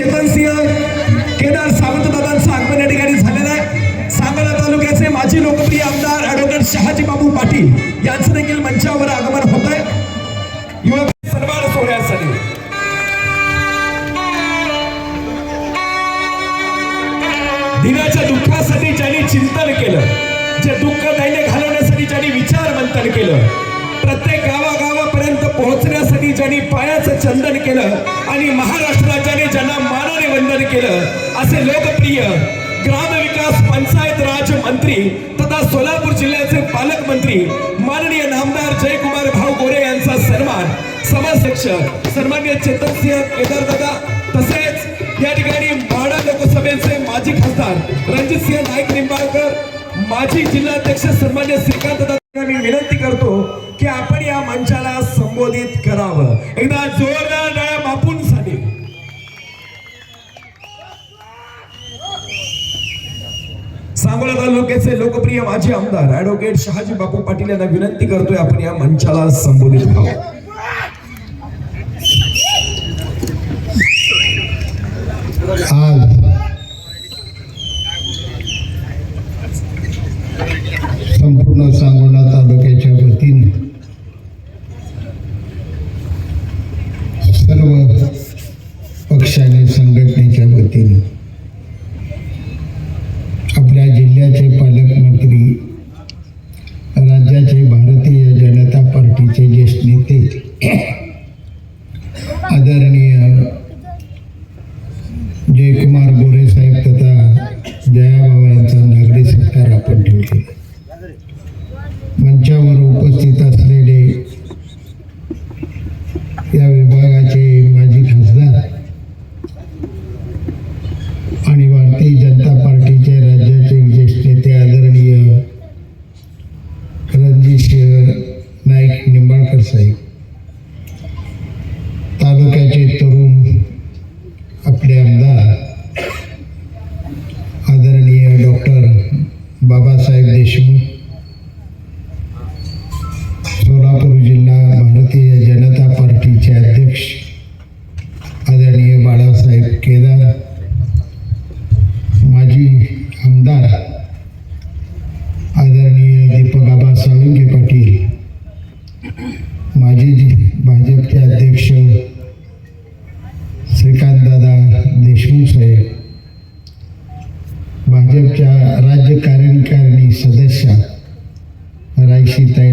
चेतन सिंह केदार सावंत दादांचं आगमन या ठिकाणी झालेलं आहे. सांगोला तालुक्याचे माजी लोकप्रिय आमदार ऍडव्होकेट शहाजी बाबू पाटील यांचं देखील मंचावर आगमन होत आहे युवक सन्मान सोहळ्यासाठी. दिनाच्या दुःखासाठी ज्यांनी चिंतन केलं जे दुःख दैन्य घालवण्यासाठी ज्यांनी विचार मंथन केलं प्रत्येक गावागावापर्यंत पोहोचण्यासाठी ज्यांनी पायाचं चंदन केलं आणि महाराष्ट्र केलं असे लोकप्रिय ग्रामविकास पंचायत राज मंत्री तथा सोलापूर जिल्ह्याचे पालकमंत्री माननीय नामदार जयकुमार भाऊ गोरे यांचा सन्मान समाजध्यक्ष सन्मान्य चेतनसिंह केदार दादा तसेच या ठिकाणी माडा लोकसभेचे माजी खासदार रणजितसिंह नाईक निंबाळकर माजी जिल्हाध्यक्ष सन्मान्य श्रीकांत दादा मी विनंती करतो की आपण या मंचाला संबोधित आमचे लोकप्रिय माजी आमदार ऍडव्होकेट शहाजी बापू पाटील यांना विनंती करतोय आपण या मंचाला संबोधित व्हावं. भाजपच्या राज्य कार्यकारिणी सदस्य रायशीताई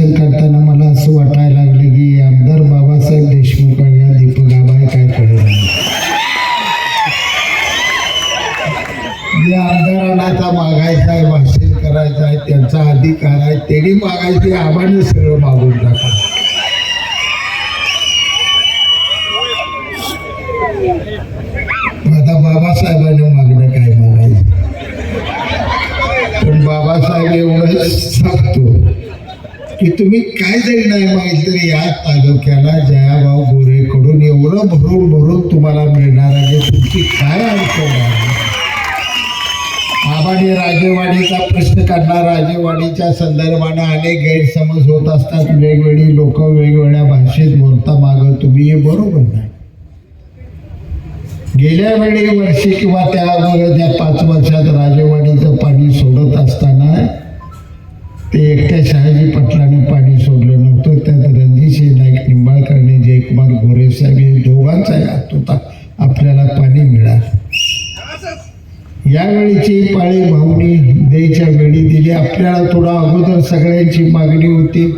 आबा करताना मला असं वाटायला लागलं की आमदार बाबासाहेब देशमुख या दीपक काय कळलं नाही आमदारांना आता मागायचं आहे भाषण करायचं आहे त्यांचा अधिकार आहे त्यांनी मागायचे आव्हाने सगळं मागून टाका आता बाबासाहेबांनी मागणं काय मागायचं पण बाबासाहेब एवढंच सांगतो की तुम्ही काय जरी नाही माहीत तरी या तालुक्याला जयाभाऊ गोरेकडून एवढं भरून भरून तुम्हाला मिळणार आहे. तुमची काय अडचण आहे? आबाने राजेवाडीचा प्रश्न काढला. राजेवाडीच्या संदर्भाने अनेक गैरसमज होत असतात. वेगवेगळी लोक वेगवेगळ्या भाषेत बोलता माग. तुम्ही हे बरोबर नाही. गेल्या वेळी वर्षी किंवा त्या सगळ्यांची मागणी होती.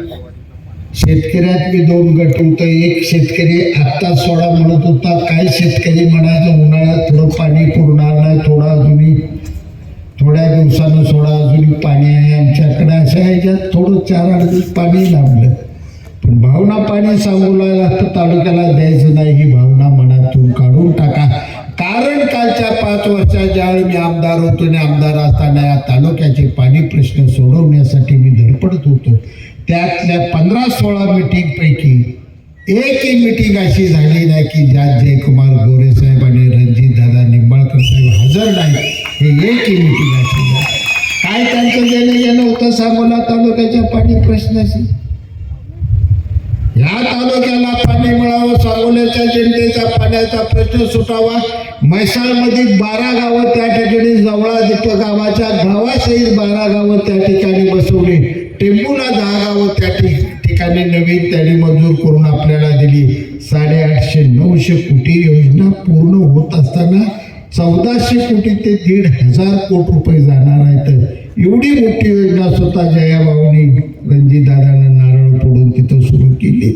शेतकऱ्यात मी दोन गट होतं. एक शेतकरी आत्ता सोडा म्हणत होता. काय शेतकरी म्हणायचं? उन्हाळ्यात थोडं पाणी पुरणार नाही. थोडं अजूनही थोड्या दिवसानं सोडा. अजूनही पाणी आहे आमच्याकडे. अशा ह्याच्यात थोडं चार आठ दिवस पाणी लाभलं पण भावना पाणी सांगू लागला तर तालुक्याला द्यायचं नाही. ही भावना मनातून काढून टाका. कारण कालच्या पाच वर्षात ज्यावेळी मी आमदार होतो आणि आमदार असताना या तालुक्याचे पाणी प्रश्न सोडवण्यासाठी मी धडपडत होतो. त्यातल्या पंधरा सोळा मिटिंगपैकी एकही मिटिंग अशी झाली नाही की ज्यात जयकुमार गोरे साहेब आणि रणजित दादा निंबाळकर साहेब हजर नाही हे एकही मिटिंग अशी काय त्यांचं देणं येणं होतं सांगोला तालुक्याच्या पाणी प्रश्नाशी. या तालुक्याला पाणी मिळावं सांगोल्याच्या जनतेचा पाण्याचा प्रश्न सुटावा. म्हैसाळमधील बारा गावं त्या ठिकाणी जवळा दीप गावाच्या गावासहित बारा गावं त्या ठिकाणी बसवली. टेंबूला दहा गावं त्या ठिकाणी नवीन त्यांनी मंजूर करून आपल्याला दिली. साडेआठशे नऊशे कोटी योजना पूर्ण होत असताना चौदाशे कोटी ते दीड हजार कोटी रुपये जाणार आहेत एवढी मोठी योजना स्वतः जयाबाबांनी रणजितदादांना नारळ फोडून तिथं सुरू केली.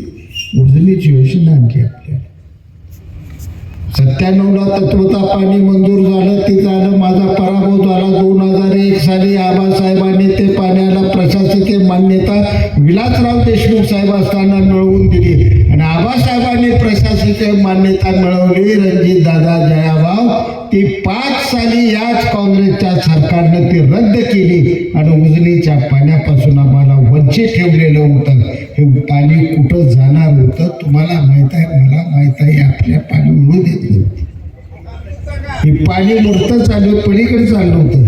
उजनीची योजना आणखी आपल्या. सत्त्याण्णवला तत्वता पाणी मंजूर झालं ते झालं माझा पराभव झाला. दोन हजार एक साली आबासाहेबांनी ते पाण्याला प्रशासकीय मान्यता विलासराव देशमुख साहेब असताना मिळवून दिली. आणि आबासाहेबांनी प्रशासकीय मान्यता मिळवली. रणजित दादा जयाबाब ती पाच साली याच काँग्रेसच्या सरकारनं ती रद्द केली आणि उजनीच्या पाण्यापासून आम्हाला वंचित ठेवलेलं होतं. हे पाणी कुठं जाणार होतं तुम्हाला माहीत आहे? मला माहीत आहे आपल्या पाणी मिळू देत हे पाणी मूर्त चालू पलीकडे चाललं होतं.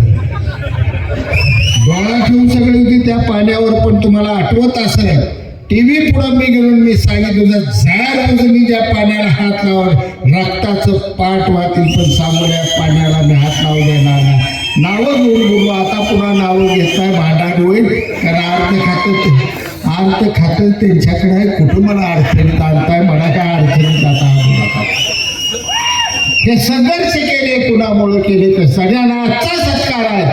डोळा ठेवून सगळी होती त्या पाण्यावर पण तुम्हाला आठवत असेल टीव्ही पुढं मी घेऊन मी सांगितलं जर मी उजनीच्या पाण्याला हात लावा रक्ताचं पाठ वाहतील पण सामोऱ्या पाण्याला मी हात लावू देणार नाही. नावं घेऊन बोलू आता पुन्हा नावं घेताय भांडण होईल. कारण अर्थ खातं अर्थ खातं त्यांच्याकडे आहे कुठून मला अडचणीत आणताय? मला काय अडचणीत आता हे संघर्ष केले कुणामुळे केले तर सगळ्यांना आजचा सत्कार आहे.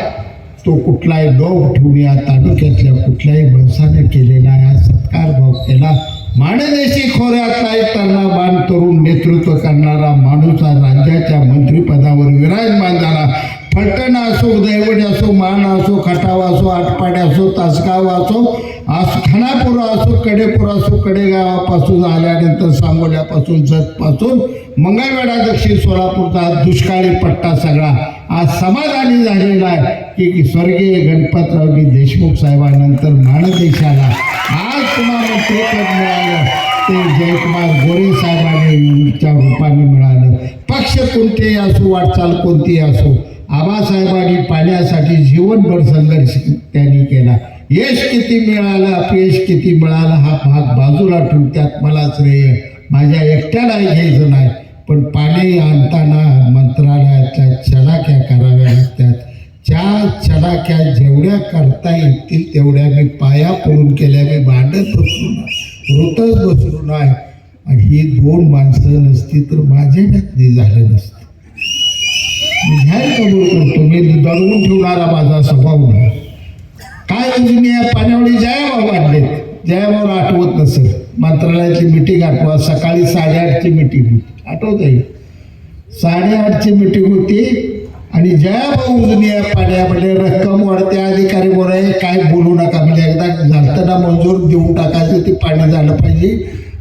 तो कुठलाही लोभ ठेवून या तालुक्यातल्या कुठल्याही माणसाने केलेला आहे. हा सत्कार केला. माणदेशी खोऱ्यातला एक तरुणाबान तरुण नेतृत्व करणारा माणूस हा राज्याच्या मंत्रिपदावर विराजमान झाला. फलटण असो दैवड असो मान असो खटाव असो आटपाडे असो तासगाव असो असो खानापूर असो कडेपूर असो कडेगावापासून आल्यानंतर सांगोल्यापासून जतपासून मंगळवेढा दक्षिण सोलापूरचा दुष्काळी पट्टा सगळा आज समाधानी झालेला आहे. की स्वर्गीय गणपतरावजी देशमुख साहेबांनंतर माणदेशाला आज तुम्हाला मंत्रिपद मिळालं. ते जयकुमार गोरे साहेबांच्या रूपाने मिळालं. पक्ष कोणतेही असो वाटचाल कोणतीही असो आबासाहेबांनी पाण्यासाठी जीवनभर संघर्ष त्यांनी केला. यश किती मिळालं अपयश किती मिळालं हा भाग बाजूला ठेवून त्यात मला श्रेय. माझ्या एकट्याला घ्यायचं नाही पण पाणी आणताना मंत्रालयाच्या चलाक्या कराव्या लागतात ज्या चलाक्या जेवढ्या करता येतील तेवढ्या मी पाया पडून केल्या मी भांडत बसलो नाही रोतच बसलो नाही आणि ही दोन माणसं नसती तर माझ्या व्यक्ती झालं नसतं. मी ध्यान कबूल करतो मी दडवून ठेवणारा माझा स्वभाव नाही काय म्हणजे योजने या पाण्यावळी जयाभाव वाढलेत जयाभाऊला आठवत नसेल. मंत्रालयाची मिटिंग आठवा सकाळी साडेआठची मिटिंग होती. आठवत आहे साडेआठची मिटिंग होती. आणि ज्या उजनी या पाण्यामध्ये रक्कम वाढते अधिकारी बोलाय काय बोलू नका म्हणजे एकदा घालताना मंजूर देऊन टाकायचं ते पाणी झालं पाहिजे.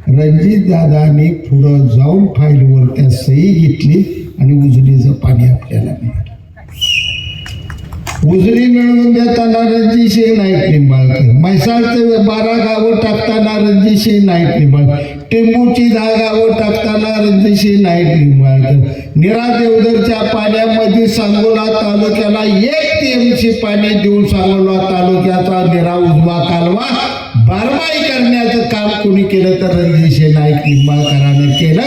रणजित दादाने पुढं जाऊन फाईलवर त्या सही घेतली आणि उजनीचं पाणी आपल्याला मिळालं. उजनी मिळवून देताना रणजितसिंह नाईक निंबाळकर. म्हैसाळचे बारा गावं टाकताना रणजितसिंह नाईक निंबाळकर. टेंबूची दहा गावं टाकताना रणजितसिंह नाईक निंबाळकर. निरा देवधरच्या पाण्यामध्ये सांगोला तालुक्याला एक टीएमसी पाणी देऊन सांगोला तालुक्याचा निरा उजवा कालवा. बारमाही करण्याचं काम कोणी केलं तर रणजित नाईक निंबाळकरांनी केलं.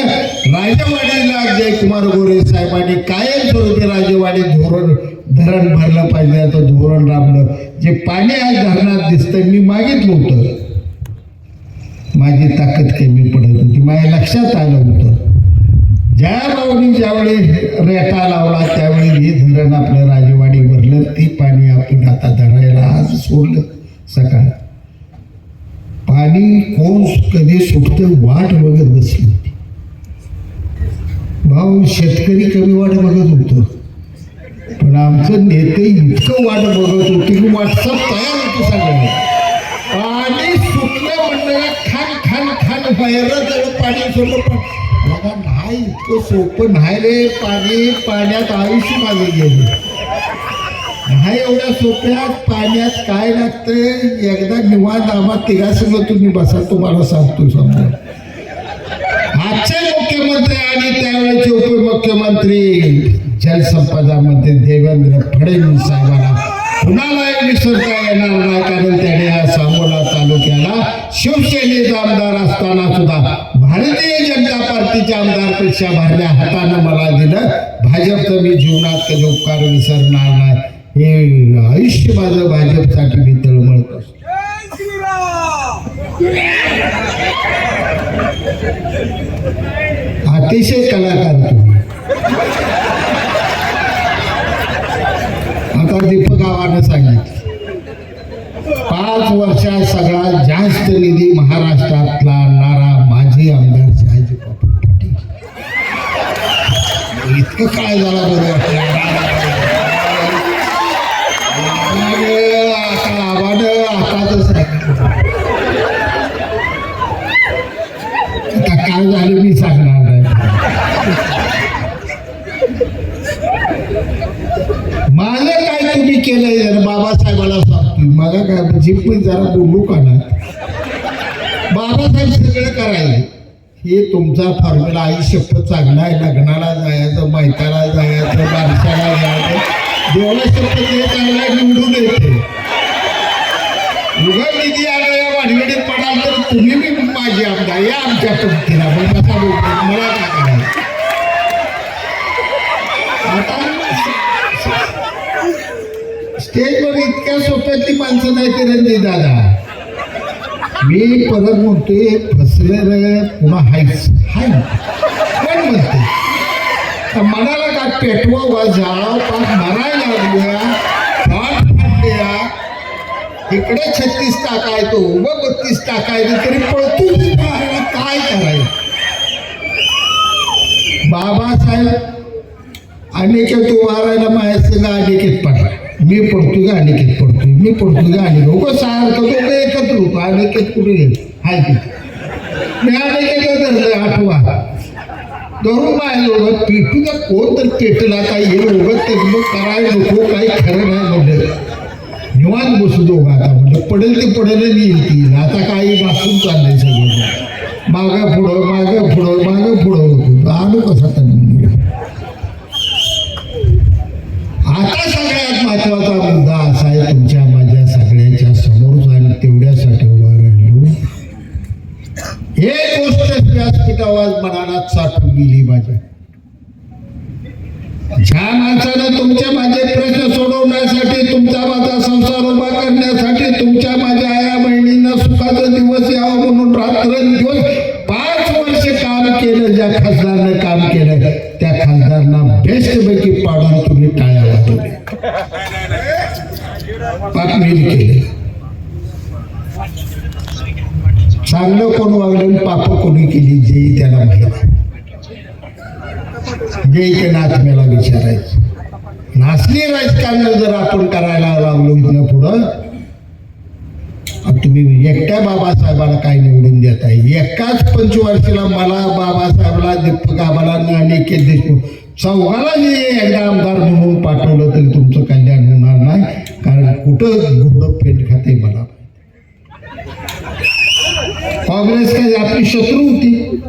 राजवाडीला जयकुमार गोरे साहेबांनी कायमस्वरूपी राजेवाडी धोरण धरण भरलं पाहिजे. आता धोरण राबलं. जे पाणी आज धरणात दिसतं मी मागितलं होतं. माझी ताकद कमी पडत होती. माझ्या लक्षात आलं होतं. ज्या भाऊनी ज्यावेळी रेटा लावला त्यावेळी हे धरण आपलं राजेवाडी भरलं. ते पाणी आपण आता धरायला आज सोडलं. सकाळ. पाणी कोण कधी सुटते वाट बघत बसली. भाऊ शेतकरी कमी वाट बघत होतो. पण आमचं नेते इतकं वाट बघत होते की व्हॉट्सअप तयार होतं सगळं पाणी सुटलं म्हणलं खान खान खान बाहेर जवळ पाणी सोडलं. बाबा नाही इतकं सोपं नाही रे. पाणी पाण्यात आयुष्य माझं गेलं. नाही एवढ्या सोप्यात पाण्यात काय लागतंय? एकदा निवांत आम्हा तिघासंग तुम्ही बसा तुम्हाला सांगतो समजा. आजचे मुख्यमंत्री आणि त्यावेळेचे उपमुख्यमंत्री जलसंपदा मंत्री देवेंद्र फडणवीस साहेबांना कुणालाही विसरता येणार नाही कारण त्याने या सांगोला तालुक्याला शिवसेनेचा आमदार असताना सुद्धा भारतीय जनता पार्टीच्या आमदारपेक्षा भरल्या हातानं मला दिलं. भाजपचं मी जीवनात कधी उपकार विसरणार नाही. हे आयुष्य माझं भाजपसाठी मी तळमळत. असतो अतिशय कलाकार तुम्ही. आता दीपक आव्हानं सांगितलं पाच वर्षात सगळ्यात जास्त निधी महाराष्ट्रातला आणणारा माजी आमदार शहाजी पाटील. इतकं काय झाला बरं? काय तुम्ही जर बाबासाहेबाला सांगतोय मला काय जीप जरा बोलू का ना? बाबासाहेब सगळं करायला. हे तुमचा फॉर्म्युला आई शब्द चांगला आहे. लग्नाला जायचं मैताला जायचं बारशाला जायचं. देवाला शपथ हे चांगला आहे, निवडून येते. उगा निधी आला या वाडगडीत पडाल तर तुम्ही मी माझी आमदार या आमच्या पंक्तीला मग कसा बोलतो मला काय करायचं? आता स्टेजवर इतक्या सोप्यातली माणसं नाही ते रणजित दादा. मी परत म्हणतोय फसलेलं पुन्हा हायच. हाय. पण म्हणते तर मनाला का पेटवा वा जाळा पण मरायला लागल्या पाठ फाटल्या. इकडे छत्तीस टाकाय तो व बत्तीस टाकायला तरी पळतो काय करायचं? बाबासाहेब अनेक उभारायला माझ्या संग अनेकेत पडला. मी पडतो का अनिकेत पडतो मी पडतो का अनिकेत? उगं सारखं दोघं एकत्र होतो. अनिकेत कुठे गेले? हाय की. मी अनिकेत धरलं आठवा. धरून माझ्या दोघं पेटू का कोण तर पेटला काय हे उगत ते मग करायला नको काही खरं नाही म्हणलं. निवांत बसू दोघं आता म्हणलं. पडेल ते पडेल आणि येतील आता काही वाचून चाललंय सगळं. मागं पुढं मागं पुढं मागं पुढं होतो. आलो कसा त्यांनी आता सगळ्यात महत्त्वाचा मुद्दा असा आहे तुमच्या माझ्या सगळ्यांच्या समोर आणि तेवढ्यासाठी उभा राहिलो एक गोष्ट व्यासपीठ आवाज मनाला साठून गेली माझ्या. ज्या माणसानं तुमच्या माझे प्रश्न सोडवण्यासाठी तुमचा माझा संसार उभा करण्यासाठी तुमच्या माझ्या आया बहिणींना सुखाचा दिवस यावा म्हणून रात्रंदिवस पाच वर्ष काम केलं ज्या खासदारनं काम केलं त्या खासदारांना बेस्ट पैकी पाडून तुम्ही टाळ्या वाजवले पाकमेल केले. चांगलं कोण वागलं पाप कोणी केली जेही त्याला माहीत जे ते नाचण्याला विचारायचं. नाचणी राजकारण जर आपण करायला लागलो इथनं पुढं तुम्ही एकट्या बाबासाहेबाला काय निवडून देत आहे एकाच पंचवर्षीला मला बाबासाहेबला दीपक आम्हाला अनेक देशमुख चौघाला जे एकदा आमदार म्हणून पाठवलं तरी तुमचं कल्याण होणार नाही. कारण कुठं घोडं पेट खाते मला? काँग्रेस काही आपली शत्रू होती.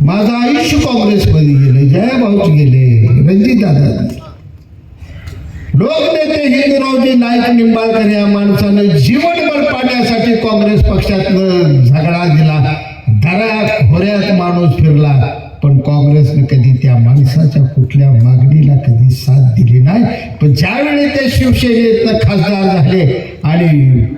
माझं आयुष्य काँग्रेसमध्ये गेले जया भाऊच गेले. रणजित लोकनेते हिंदुरावजी नाईक निंबाळकर या माणसानं जीवनभर पाण्यासाठी काँग्रेस पक्षातनं झगडा दिला. दरा खोऱ्यात माणूस फिरला. पण काँग्रेसने कधी त्या माणसाच्या कुठल्या मागणीला कधी साथ दिली नाही. पण ज्यावेळी ते शिवसेनेतनं खासदार झाले आणि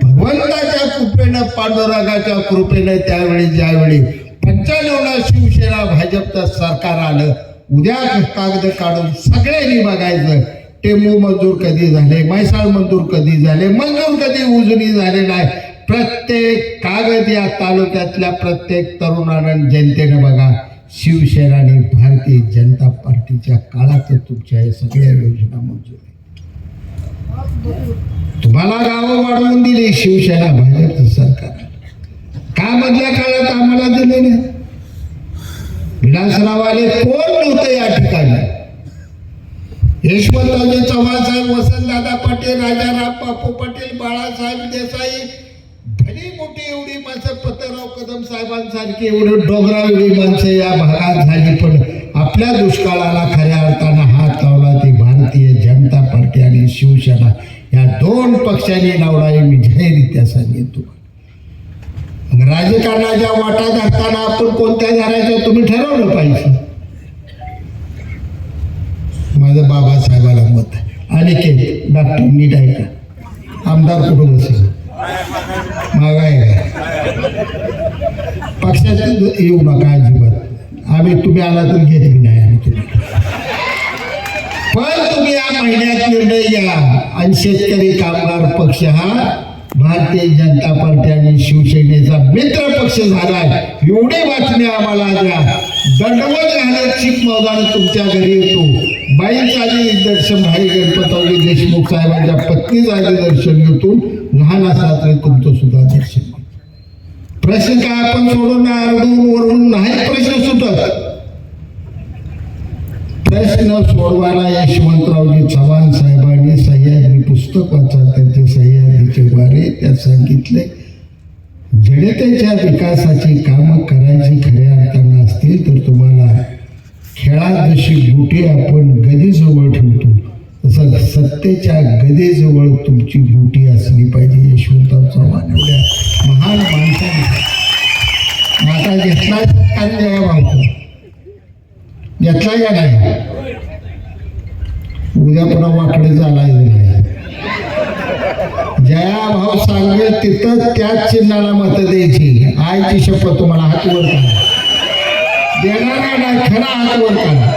भगवंताच्या कृपेनं पांडुरंगाच्या कृपेनं त्यावेळी ज्यावेळी पंच्याण्णवला शिवसेना भाजपचं सरकार आलं उद्या कागद काढून सगळ्यांनी बघायचं टेंबू मंजूर कधी झाले म्हैसाळ मंजूर कधी झाले मंजूर कधी उजनी झाले नाही. प्रत्येक कागद या तालुक्यातल्या प्रत्येक तरुणानं जनतेनं बघा. शिवसेना आणि भारतीय जनता पार्टीच्या काळात तुमच्या या सगळ्या योजना मंजूर आहेत. तुम्हाला गावं वाढवून दिली शिवसेना भाजप सरकार. का मधल्या काळात आम्हाला दिले नाही? विलासरावाले कोण नव्हतं या ठिकाणी? यशवंतराजे चव्हाण साहेब वसंतदादा पाटील राजाराम बापू पाटील बाळासाहेब देसाई भली मोठी एवढी माणसं पत्तराव कदम साहेबांसारखी एवढी डोंगरावेळी माणसं या भागात झाली पण आपल्या दुष्काळाला खऱ्या अर्थानं हात लावला ती भारतीय जनता पार्टी आणि शिवसेना. या दोन पक्षांनी लावला हे मी जाहीररित्या सांगितो मग राजकारणाच्या वाटा धरताना आपण कोणत्या धरायचं तुम्ही ठरवलं पाहिजे? माझं बाबासाहेबाला मत आहे. आणि के डॉक्टर नीट आहे का? आमदार कुठून असेल? महागाई आहे. पक्षाच्या येऊ नका अजिबात. आम्ही तुम्ही आला तर घेतली नाही आम्ही तुम्ही. पण तुम्ही या महिन्यात निर्णय घ्या. आणि शेतकरी कामगार पक्ष हा भारतीय जनता पार्टी आणि शिवसेनेचा मित्र पक्ष झालाय. एवढी बातमी आम्हाला द्या. दंडवत घालत चिक तुमच्या घरी येतो. बाईच आली दर्शन भाई गणपतरावजी देशमुख साहेबांच्या पत्नीच आले दर्शन घेतो लहान असला तरी तुमचं सुद्धा दर्शन प्रश्न काय आपण सोडून अडून वरून नाही प्रश्न सुटत. प्रश्न सोडवायला यशवंतरावजी चव्हाण साहेबांनी सह्याद्री पुस्तक वाचा त्यांचे सह्याद्रीचे वारे त्यात सांगितले. जडतेच्या विकासाची कामं करायची खऱ्या अर्थानं असतील तर तुम्हाला खेळात जशी गुटी आपण गदीजवळ ठेवतो तसं सत्तेच्या गदेजवळ तुमची बुटी असली पाहिजे यशवंतराव चव्हाण एवढ्या महान माणसाने. माता घेतला काय भावतो घेतला का नाही? उद्या पुन्हा वाकडे चालायचं नाही? जया भाऊ सांगेल तिथं त्याच चिन्हाला मत द्यायची. आईची शपथ तुम्हाला हात वर देणारा नाही खरा हात वर करा.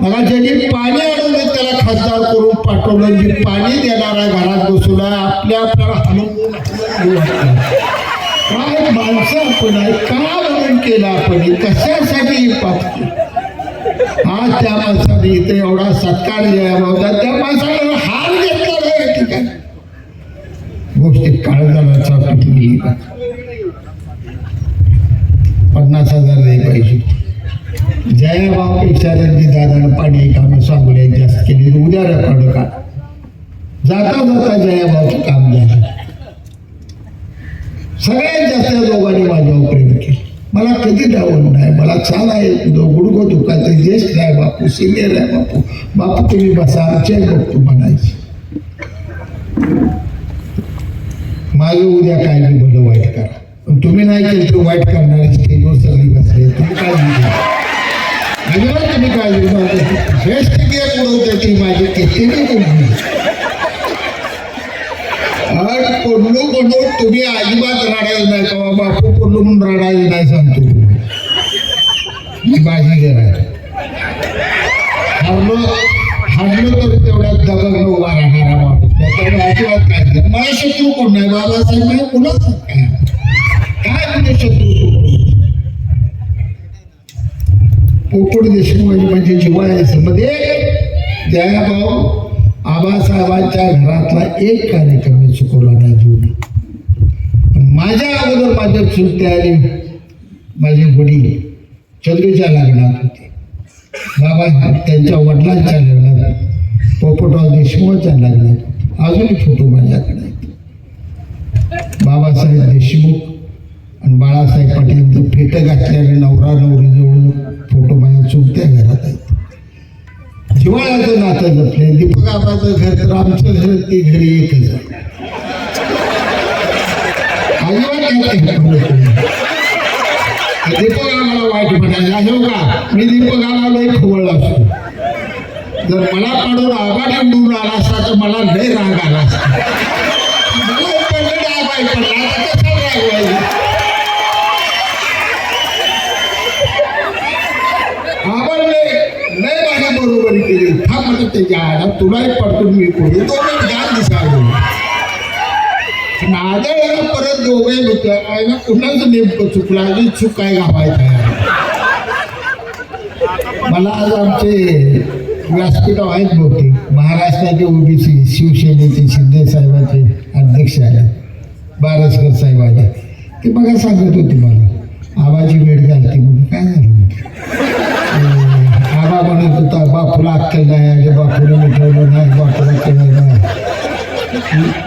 मला ज्यांनी पाणी आणून त्याला खासदार करून पाठवलं. जी पाणी देणारा घरात बसवला आपल्या आपल्याला हलवून काय माणसं आपण आहे. का म्हणून केलं आपण? कशासाठी हे आज त्या माणसाने इथे एवढा सत्कार द्यायला होता त्या माणसाला हार घेतला नाही या गोष्टी काळजाला तुटलेली पन्नास हजार नाही पाहिजे जयाभावपेक्षा रणजित दादानं पाणी कामं सांगूया जास्त केली. उद्या रेकॉर्ड का जाता जाता जयाबाचं काम झालं. सगळ्यात जास्त दोघांनी माझ्यावर प्रेम केलं. मला कधी डावून नाही मला चाल आहे. गुडगो दुखायचं. ज्येष्ठ आहे बापू सिनियर आहे बापू बापू तुम्ही बसा. आमच्या बघतो म्हणायचे. माझं उद्या काय मी भलं वाईट करा. पण तुम्ही नाही केलं तर वाईट करणारे असेल सगळी बसले तुम्ही काय अजिबात तुम्ही काय श्रेष्ठ गेम उडवते ती माझी किती नाही आज पडलो म्हणून तुम्ही अजिबात रडायला नाही का बापू पडलो म्हणून रडायला नाही सांगतो मी माझी घर आहे हरलो हरलो तरी तेवढ्यात दगड उभा राहणारा माणूस त्याच्यामुळे अजिबात काय मला शत्रू कोण नाही बाबासाहेब नाही कुणाच काय पोपट देशमुख म्हणजे जिव्हाळ्याचं मध्ये आबासाहेबांच्या घरातला एक कार्यक्रम मी चुकवला नाही पण माझ्या अगोदर माझ्या चुलते आले माझे वडील चंदूच्या लग्नात होते. बाबा त्यांच्या वडिलांच्या लग्नात पोपटराव देशमुखच्या लग्नात अजूनही फोटो माझ्याकडे आहेत बाबासाहेब देशमुख आणि बाळासाहेब पाटील फेटं घातल्याने नवरा नवरीजवळ फोटो माझ्या चुलत्या घरात आहेत. हिवाळ्याचं नातं जपले दीपक आबाचं घर तर आमचं घर ते घरी एकच आहे. दीपक आम्हाला वाईट म्हणायला हो का मी दीपक आम्हाला लई असतो. जर मला पाडून आबा निवडून आला असता तर मला लय राग आला असता. मला पडला डाग आहे पडला आता कसा राग व्हायचा आपण लय लय माझ्या बरोबरी केली थांब म्हणत त्याच्या आडा तुलाही पडतो मी कोणी तो मी गाल दिसावं परत दोघे होते. आयला कुणाचं नेमकं चुकलं? अजून चूक काय घावायचं मला आज आमचे व्यासपीठ आहेत बहुतेक. महाराष्ट्राचे ओबीसी शिवसेनेचे शिंदे साहेबाचे अध्यक्ष आले बारसकर साहेब आले ते बघा सांगत होते मला. आबाची भेट घालते मग काय झालं? आबा म्हणत होता बापूला अक्कल नाही आले बापूला मिटवलं नाही बापूला केलं नाही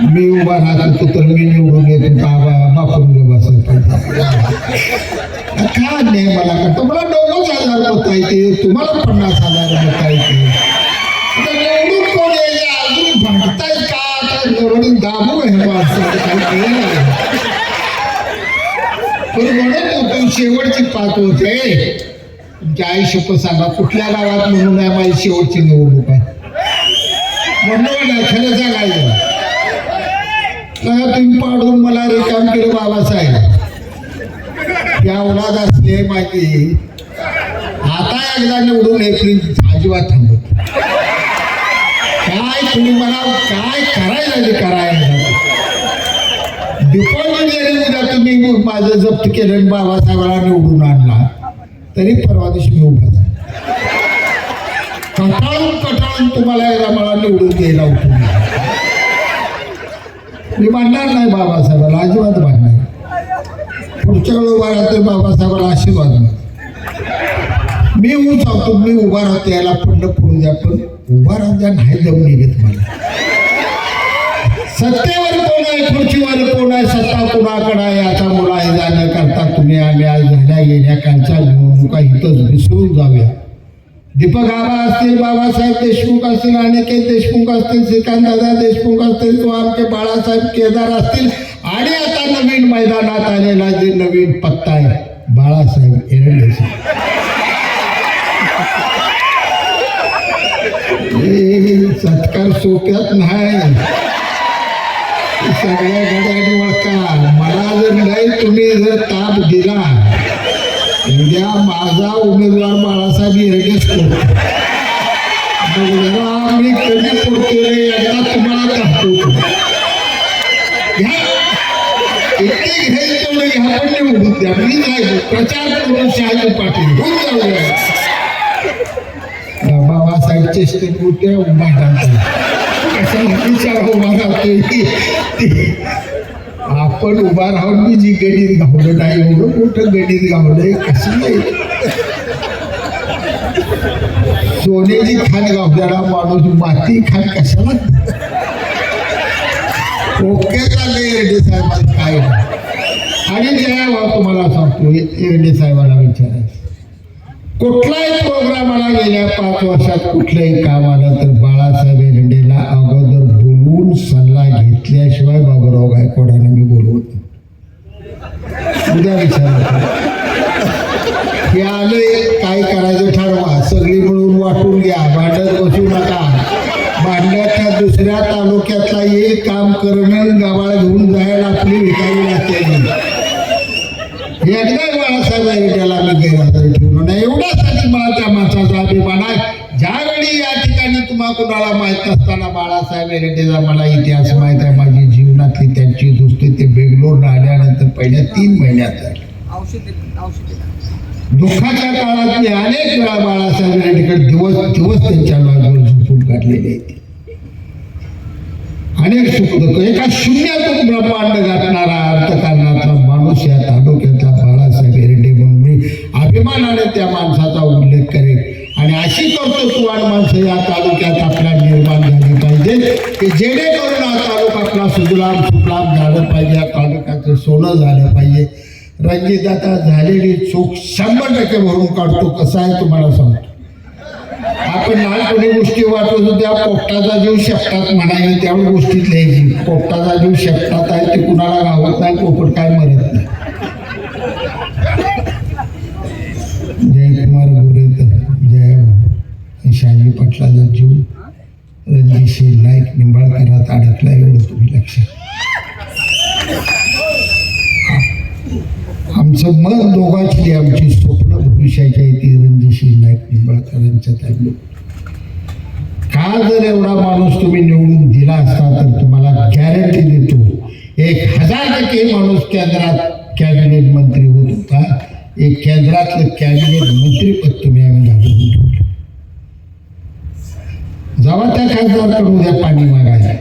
मी उभा राहत होतो तर मी निवडून येत होतो आबा बापून बसायला पाहिजे काय नाही मला करतो मला नव्वद हजार मत येते तुम्हाला पन्नास हजार मत येते आता निवडून कोण यायचे अजून भांडताय का आता निवडून दाबू हे माणसाचं काही कळलं नाही. पण म्हणत होतो शेवटची पाच होते तुमच्या आई शपथ सांगा कुठल्या गावात म्हणून आहे माझी शेवटची निवडणूक आहे? म्हणलं नाही खरं सांगायचं. का तुम्ही पाडून मला रिकाम केलं बाबासाहेब. त्या औलाद असले माहिती. आता एकदा निवडून एप्रिल अजिबात थांबत काय तुम्ही मला काय करायला ते करायला? डिपॉझिट जरी उद्या तुम्ही माझं जप्त केलं आणि बाबासाहेबाला निवडून आणला. तरी परवा दिवशी घेऊन कटाळून कटाळून तुम्हाला एकदा मला निवडून द्यायला उठून मी मांडणार नाही बाबासाहेबाला अजिबात मांडणार पुढच्या वेळी उभा राहते बाबासाहेबाला आशीर्वाद मी ऊन मी उभा राहते याला पडलं पडू द्या पण उभा राहून द्या नाही जाऊन निघत मला. सत्तेवर कोण आहे खुर्चीवर कोण आहे सत्ता कुणाकडे आहे याचा मुला आहे जाणं करता तुम्ही आम्ही आज झाल्या गेल्या निवडणुका इथंच विसरून जाऊया. दीपक आबा असतील बाबासाहेब देशमुख असतील अनिकेत देशमुख असतील श्रीकांतदादा देशमुख असतील तो आमचे बाळासाहेब केदार असतील आणि आता नवीन मैदानात आलेला जे नवीन पत्ता आहे बाळासाहेब एरंडे सत्कार सोप्यात नाही. सगळ्या घड्याने मला जर नाही तुम्ही जर ताप दिला. उद्या माझा उमेदवार बाळासाहेब येरडेच मी कधी पडतो रे एकदा तुम्हाला दाखवतो. घ्या इतके तेवढे घ्या पण निवडून द्या. मी जायचो प्रचार करून शहाजी पाटील होऊन जाऊया. बाबासाहेब चेष्टेत मोठे उभा विचार उभा राहतोय? की आपण उभा राहून मी जी गणित गावलं नाही एवढं मोठं गणित गावलंय कसं नाही सोन्याची खान गावल्याला माणूस माती खान कशाला? ओके चाललंय रेड्डी साहेब काय? आणि जया तुम्हाला सांगतो रेड्डी साहेबाला विचारायचं. कुठलाही प्रोग्राम आला गेल्या पाच वर्षात? कुठलंही काम आलं तर बाळासाहेब एरंडेला अगोदर बोलून सल्ला घेतल्याशिवाय बाबूराव गायकवाडांना मी उद्या विचार. हे आले काय करायचं ठरवा. सगळी मिळून वाटून घ्या. भांडत बसू नका. भांड्याच्या दुसऱ्या तालुक्यातला येईल काम करणं गावाळ घेऊन जायला आपली विकावी लागते. एकदा बाळासाहेब त्याला मी गैरहजर ठेवलो नाही. एवढ्यासाठी मला त्या माणसाचा अभिमान आहे. ज्यावेळी या ठिकाणी तुम्हाला कुणाला माहीत नसताना बाळासाहेब एरंडेचा मला इतिहास माहीत आहे. दुःखाच्या काळात मी अनेक वेळा बाळासाहेब रेड्डीकडे दिवस दिवस त्यांच्या लॉजवर झोपून काढलेले. आहेत अनेक सुख एका शून्यातून ब्रह्मांड गाठणारा अर्थकारणाचा माणूस या तालुक्यातला बाळासाहेब रेड्डी म्हणून मी अभिमानाने त्या माणसाचा उल्लेख करेन. आणि अशी कर्तृत्ववान माणसं या तालुक्यात आपल्या निर्माण झाली पाहिजे की जेणेकरून हा तालुका आपला सुजलाम सुफलाम झालं पाहिजे या तालुक्याचं सोनं झालं पाहिजे. रणजित आता झालेली चूक शंभर टक्के भरून काढतो कसं आहे तुम्हाला सांगतो. आपण लहानपणी गोष्टी वाटत होत्या पोपटाचा जीव शेपटात म्हणायला त्यावेळी गोष्टीत लिहायची. पोपटाचा जीव शेपटात आहे ते कुणाला गावत नाही पोपट काय मरत नाही. जयकुमार गोरेकर जय हो. शहाजी पाटलाचा जीव. रणजितसिंह नाईक निंबाळकरात अडकला एवढं तुम्ही लक्षात. आमचं मन दोघांची आमची स्वप्न भविष्याच्या ती रणजितसिंह नाईक निंबाळकरांच्या त्यांनी. का जर एवढा माणूस तुम्ही निवडून दिला असता तर तुम्हाला गॅरंटी देतो एक हजार टक्के माणूस केंद्रात कॅबिनेट मंत्री होत होता. एक केंद्रातलं कॅबिनेट मंत्रीपद तुम्ही आम्ही घालून जावा त्या खासदारकडून उद्या पाणी मागायला.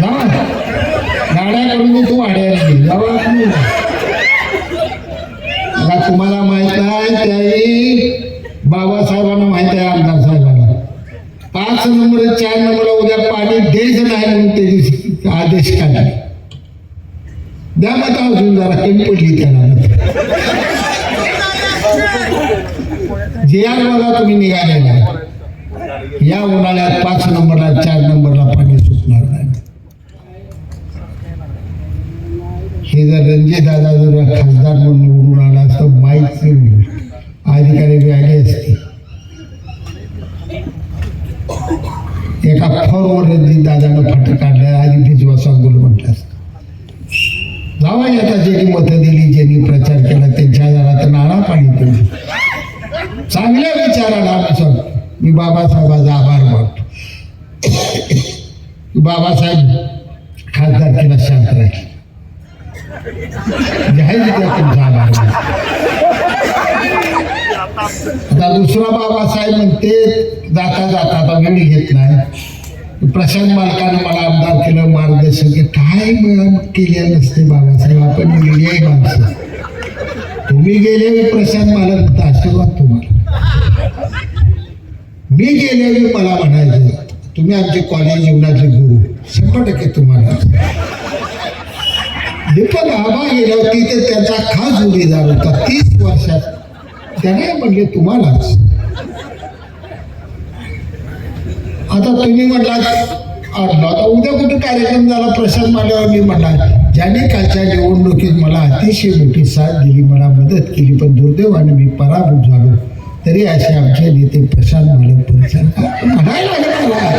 जावा. गाड्याकडून तू वाड्याला जावा. तुम्हाला माहीत आहे त्याही बाबासाहेबांना माहीत आहे आमदार साहेबांना. पाच नंबर चार नंबरला उद्या पाणी द्यायचं नाही म्हणून ते आदेश काढले. द्या मत अजून जरा कमी पडली त्याला. जे आर बघा तुम्ही निघालेला या उन्हाळ्यात पाच नंबरला चार नंबरला पाणी सुटणार नाही. हे जर रणजित दादा जर खासदार म्हणून निवडून आला असतो माईक अधिकारी बी आले असते. एका फोनवर रणजित दादानं फाटं काढलं आधी भिजवा सांगून म्हटलं असतं. जावा आता ज्यांनी मतं दिली ज्यांनी प्रचार केला त्यांच्या घरात नाळा पाणी दिलं चांगल्या विचाराला आमचं मी बाबासाहेबाचा आभार मानतो. बाबासाहेब खासदारकीला शांत राहील जाहीर त्या तुमचा आभार मानतो. आता दुसरा बाबासाहेब म्हणते जाता जाता आता वेळ घेत नाही. प्रशांत मालकाने मला आमदार केलं मार्गदर्शन केलं. काय मग केले नसते बाबासाहेब आपण मीडिया माणसं. तुम्ही गेले प्रशांत मालक आशीर्वाद तुम्हाला. मी गेले मला म्हणायचं तुम्ही आमचे कॉलेज जीवनाचे गुरु. शंभर टक्के तुम्हाला. दीपक आबा गेल्या होती ते त्याचा खास जोडीदार होता तीस वर्षात त्याने म्हणले तुम्हालाच. आता तुम्ही म्हटलात आता उद्या कुठे कार्यक्रम झाला? प्रशांत मांडल्यावर मी म्हटला ज्याने कालच्या निवडणुकीत मला अतिशय मोठी साथ दिली मला मदत केली पण दुर्दैवाने मी पराभूत झालो. तरी असे आमचे नेते प्रशांत मालक परिचार म्हणायला लागले मला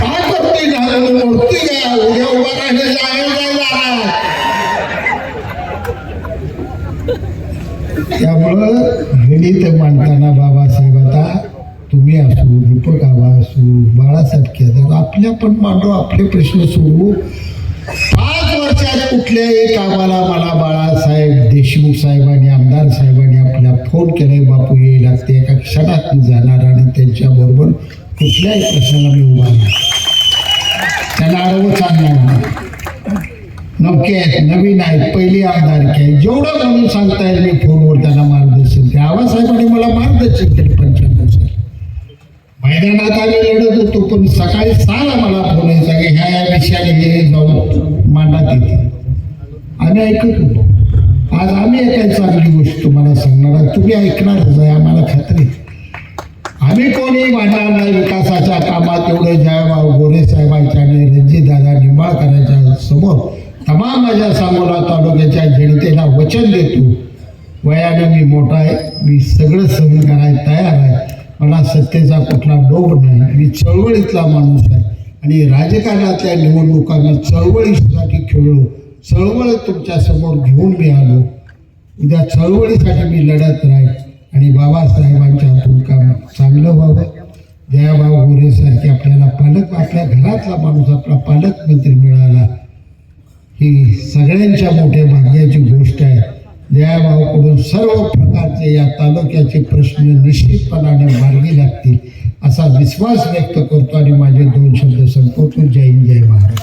काय करतोय ना मोडतोय का उद्या उभा राहिले जाहीर नाही जाणार त्यामुळं गणित मांडताना बाबासाहेब आता तुम्ही असू दीपक आबा असू बाळासाहेब केदार आपल्या पण मांडू आपले प्रश्न सोडवू. पाच वर्षात कुठल्याही कामाला मला बाळासाहेब देशमुख साहेबांनी आमदार साहेबांनी आपल्या फोन केलाय बापू ये लागते एका क्षणात मी जाणार आणि त्यांच्याबरोबर कुठल्याही प्रश्नाला मी उभा नाही त्यांना आडवं चालणार नाही. नमके आहेत नवीन आहेत पहिली आमदारकी आहे जेवढं म्हणून सांगता येईल मी फोनवर त्यांना मार्गदर्शन केलं आबासाहेबांनी मला मार्गदर्शन केलं पंच्याण्णव मैदानात आम्ही लढत होतो पण सकाळी सहाला मला फोन यायचा की ह्या या विषयाने हे जाऊन मांडा येते आम्ही ऐकत होतो. आज आम्ही एका चांगली गोष्ट तुम्हाला सांगणार आहे. तुम्ही ऐकणारच आहे आम्हाला खात्री आम्ही कोणी मांडणार नाही विकासाच्या कामात एवढं जयभाऊ गोरे साहेबांच्या आणि रणजितदादा निंबाळकरांच्या समोर तमाम माझ्या सांगोला तालुक्याच्या जनतेला वचन देतो. वयाने मी मोठा आहे मी सगळं सहन करायला तयार आहे. मला सत्तेचा कुठला लोभ नाही. मी चळवळीतला माणूस आहे. आणि राजकारणातल्या निवडणुकांना चळवळीसाठी खेळलो. चळवळ तुमच्यासमोर घेऊन मी आलो. उद्या चळवळीसाठी मी लढत राहील. आणि बाबासाहेबांच्या हातून काम चांगलं व्हावं. जयाभाऊ गोरेसारखे आपल्याला पालक आपल्या घरातला माणूस आपला पालकमंत्री मिळाला. ही सगळ्यांच्या मोठ्या भाग्याची गोष्ट आहे. दयाभावाकडून सर्व प्रकारचे या तालुक्याचे प्रश्न निश्चितपणाने मार्गी लागतील असा विश्वास व्यक्त करतो आणि माझे दोन शब्द संपवतो. जय हिंद जय महाराज